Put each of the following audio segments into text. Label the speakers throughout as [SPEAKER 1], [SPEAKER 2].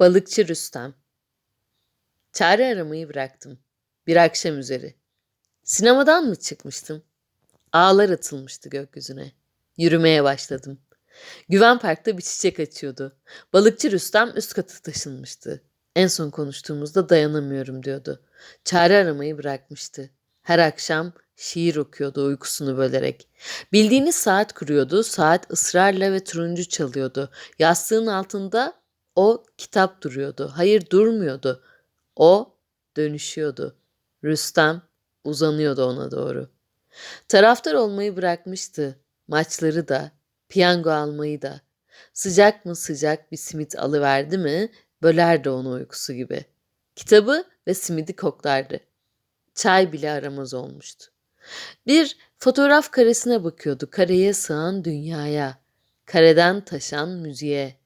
[SPEAKER 1] Balıkçı Rüstem Çare aramayı bıraktım. Bir akşam üzeri. Sinemadan mı çıkmıştım? Ağlar atılmıştı gökyüzüne. Yürümeye başladım. Güven Park'ta bir çiçek açıyordu. Balıkçı Rüstem üst katı taşınmıştı. En son konuştuğumuzda dayanamıyorum diyordu. Çare aramayı bırakmıştı. Her akşam şiir okuyordu uykusunu bölerek. Bildiğiniz saat kuruyordu. Saat ısrarla ve turuncu çalıyordu. Yastığın altında o kitap duruyordu. Hayır durmuyordu. O dönüşüyordu. Rüstem uzanıyordu ona doğru. Taraftar olmayı bırakmıştı. Maçları da, piyango almayı da. Sıcak mı sıcak bir simit alıverdi mi bölerdi onu uykusu gibi. Kitabı ve simidi koklardı. Çay bile aramaz olmuştu. Bir fotoğraf karesine bakıyordu. Kareye sığan dünyaya. Kareden taşan müziğe.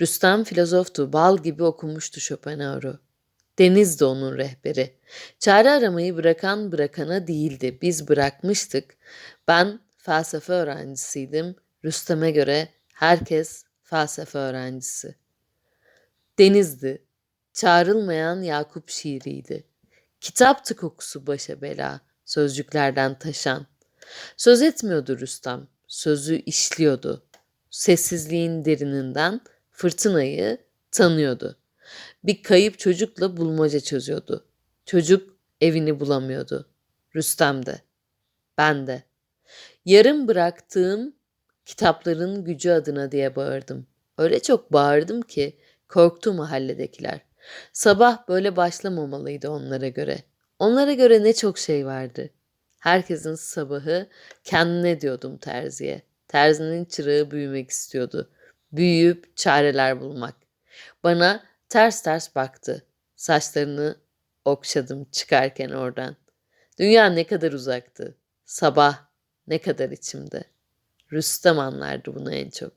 [SPEAKER 1] Rüstem filozoftu. Bal gibi okumuştu Schopenhauer'u. Deniz de onun rehberi. Çare aramayı bırakan bırakana değildi. Biz bırakmıştık. Ben felsefe öğrencisiydim. Rüstem'e göre herkes felsefe öğrencisi. Denizdi. Çağrılmayan Yakup şiiriydi. Kitaptı kokusu başa bela, sözcüklerden taşan. Söz etmiyordu Rüstem, sözü işliyordu. Sessizliğin derininden fırtınayı tanıyordu. Bir kayıp çocukla bulmaca çözüyordu. Çocuk evini bulamıyordu. Rüstem de. Ben de. Yarım bıraktığım kitapların gücü adına diye bağırdım. Öyle çok bağırdım ki korktu mahalledekiler. Sabah böyle başlamamalıydı onlara göre. Onlara göre ne çok şey vardı. Herkesin sabahı kendine diyordum terziye. Terzinin çırağı büyümek istiyordu. Büyüyüp çareler bulmak. Bana ters ters baktı. Saçlarını okşadım çıkarken oradan. Dünya ne kadar uzaktı. Sabah ne kadar içimde. Rüstem anlardı bunu en çok.